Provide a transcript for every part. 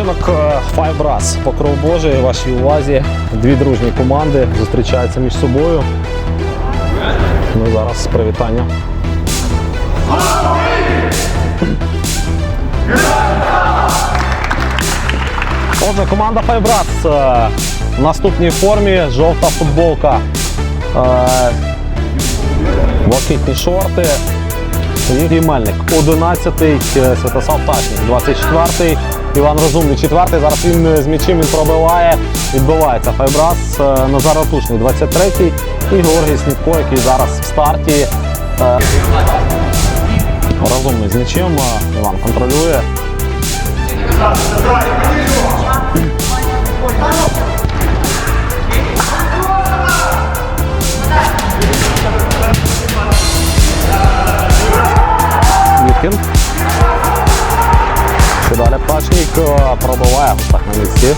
Поєдинок е, Five Brass. Покров Божий, вашій увазі. Дві дружні команди зустрічаються між собою. Ну, зараз привітання. Отже, команда Five Brass е, в наступній формі. Жовта футболка. е, Блакитні шорти. Юрій Мельник, 11-й е, Святослав Тачник, 24-й Іван Розумний, 4-й. Зараз він е, з м'ячем він пробиває, відбивається Файбрас, е, Назар Ратушний, 23-й і Георгій Сніпко, який зараз в старті. Е, Розумний з м'ячем, Іван контролює. Е, пробиває так на місці.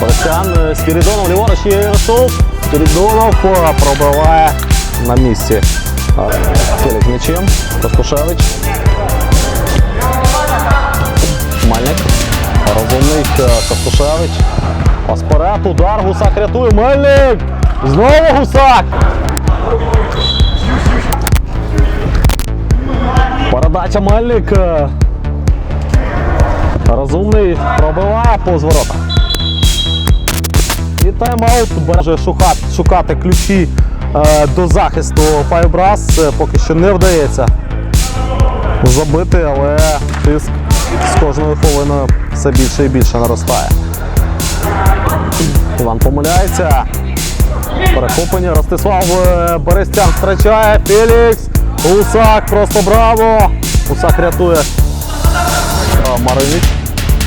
Борисян е, Спірідонов ліворуч є Ярослав. Спірідонов е, пробиває на місці. Фелік м'ячем. Костушевич. Мальник. Розумний е, Костушевич. Удар, гусак рятує. Мельник! Знову гусак! Передача Мельник. е, Розумний пробиває по зворотах. І тайм-аут може шукати, шукати ключі е, до захисту Файбрас. Е, Поки що не вдається забити, але тиск з кожною хвилиною все більше і більше наростає. Іван помиляється. Перехоплення. Ростислав Берестян втрачає. Фелікс. Гусак. Просто браво. Гусак рятує Маринич.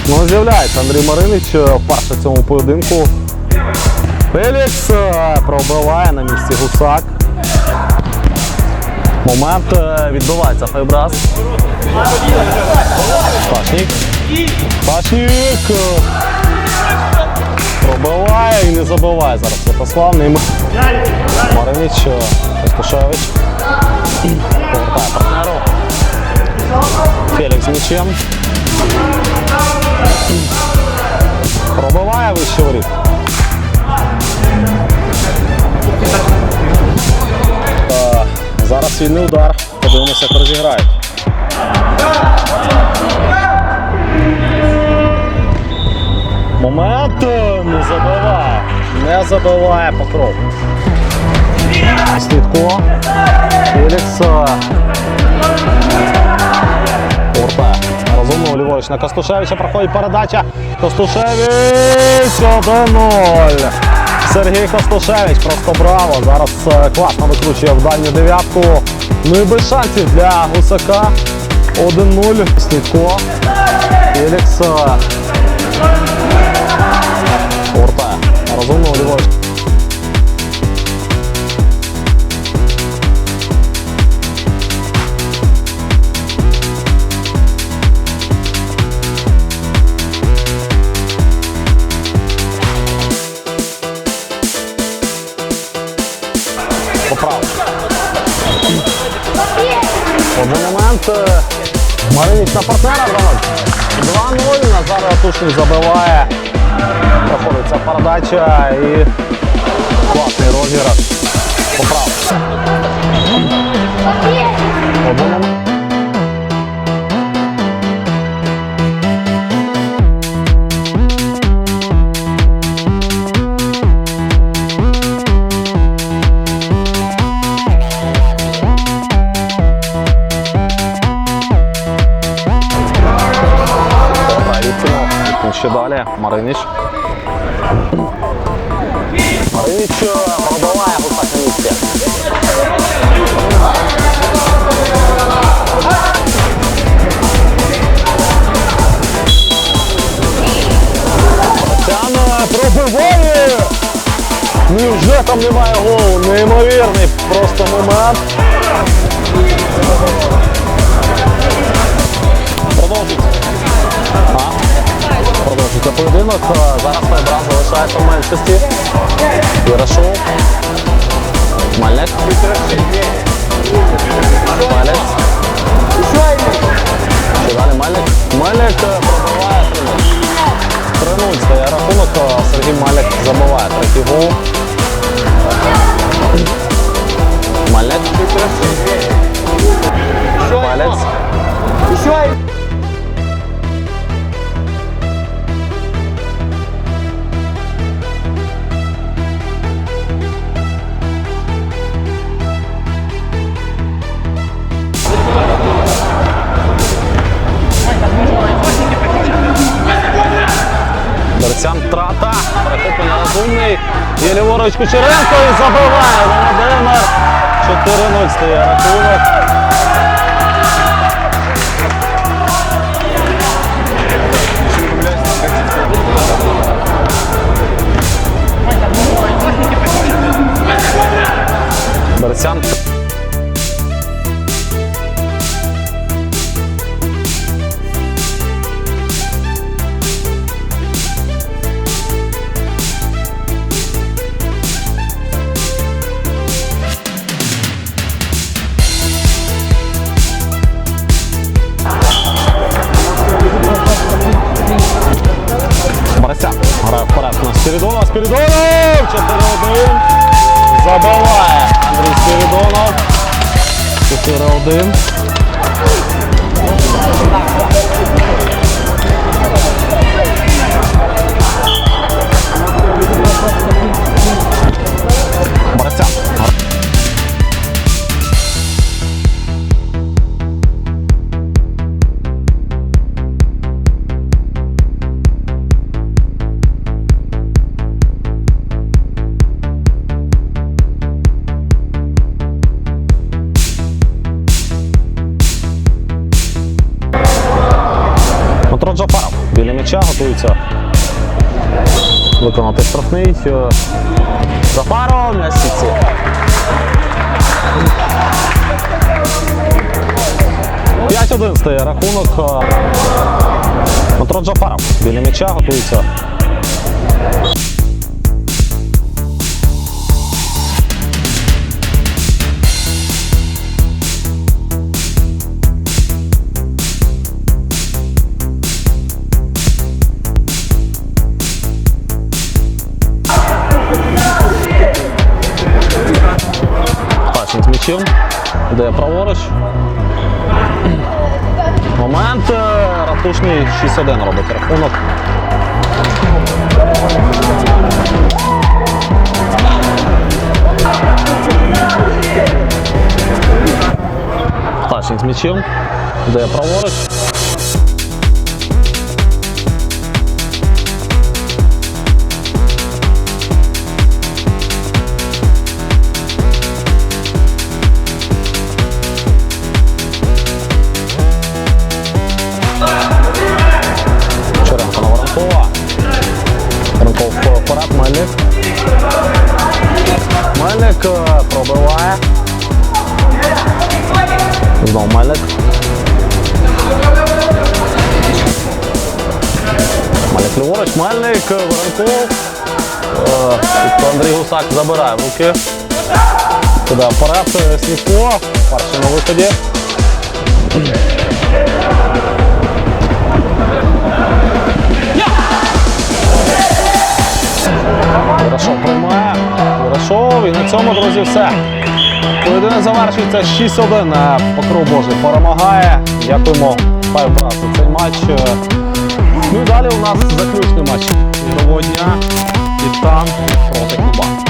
Ну, з'являється Андрій Маринич е, вперше в цьому поєдинку. Фелікс е, пробиває на місці Гусак. Момент е, відбувається Файбрас. Пашнік. Пашнік. Пробиває і не забиває зараз Святослав. Нейм... Маринич, е, Костушевич. Повертає партнеру. Фелікс м'ячем. Пробиває вище воріт. Е, Зараз вільний удар. Подивимося, як розіграють. Забиває покров. Слідко. Фелікс. Повертає. Розумно ліворуч на Костушевича проходить передача. Костушевич 1-0. Сергій Костушевич, просто браво. Зараз е, класно викручує в дальню дев'ятку. Ну і без шансів для Гусака. 1-0. Слідко. Фелікс. Поправ. Один момент. Маринічна на партнера грануть. 2-0. Назар Ратушник забиває. Проходить ця передача і класний розіграш. Поправ. Ще далі. Маринич. Маринич е, пробиває гусак на місці. Тяна пробиває! Невже там немає голу? Неймовірний просто момент. Продовжується. А? Продовжується поєдинок. Е, Зараз Файбран залишається в меншості. Ярошов. Мальник. Малець. Чи далі Малек? Малек е, пробиває 3-0. 3-0 стає рахунок. е, Сергій Малек Ліворуч Кучеренко і забиває Володимир. 4-0 стає рахунок. Берцян Спиридонов! Спірідонов! 4-1. Забиває Андрій Спиридонов. 4-1. М'яча готується виконати штрафний. Джафаров м'яч сітці. П'ять один стає рахунок. Дмитро Джафаров біля м'яча готується. Де. Момент. е, Ратушний 6-1 робить рахунок. Пташник з м'ячем. Де праворуч. Мельник. Мельник ліворуч, Мельник, Воронков. Андрій Гусак забирає руки. Туди вперед, е, Сліпко. Перший на виході. Хорошо приймає. Хорошо. І на цьому, друзі, все. Поєдинок завершується 6-1. Е, Покров Божий перемагає. Дякуємо Файбра за цей матч. Е, Ну і далі у нас заключний матч ігрового дня. Титан проти Куба.